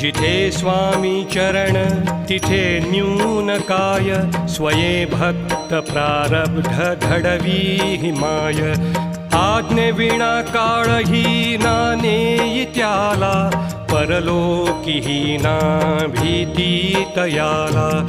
जिथे स्वामी चरण तिथे न्यून काय स्वये भक्त प्रारब्ध घडवी हिमाय आज्ञेविणा काळही नाने त्याला परलोकी ना भीती तयाला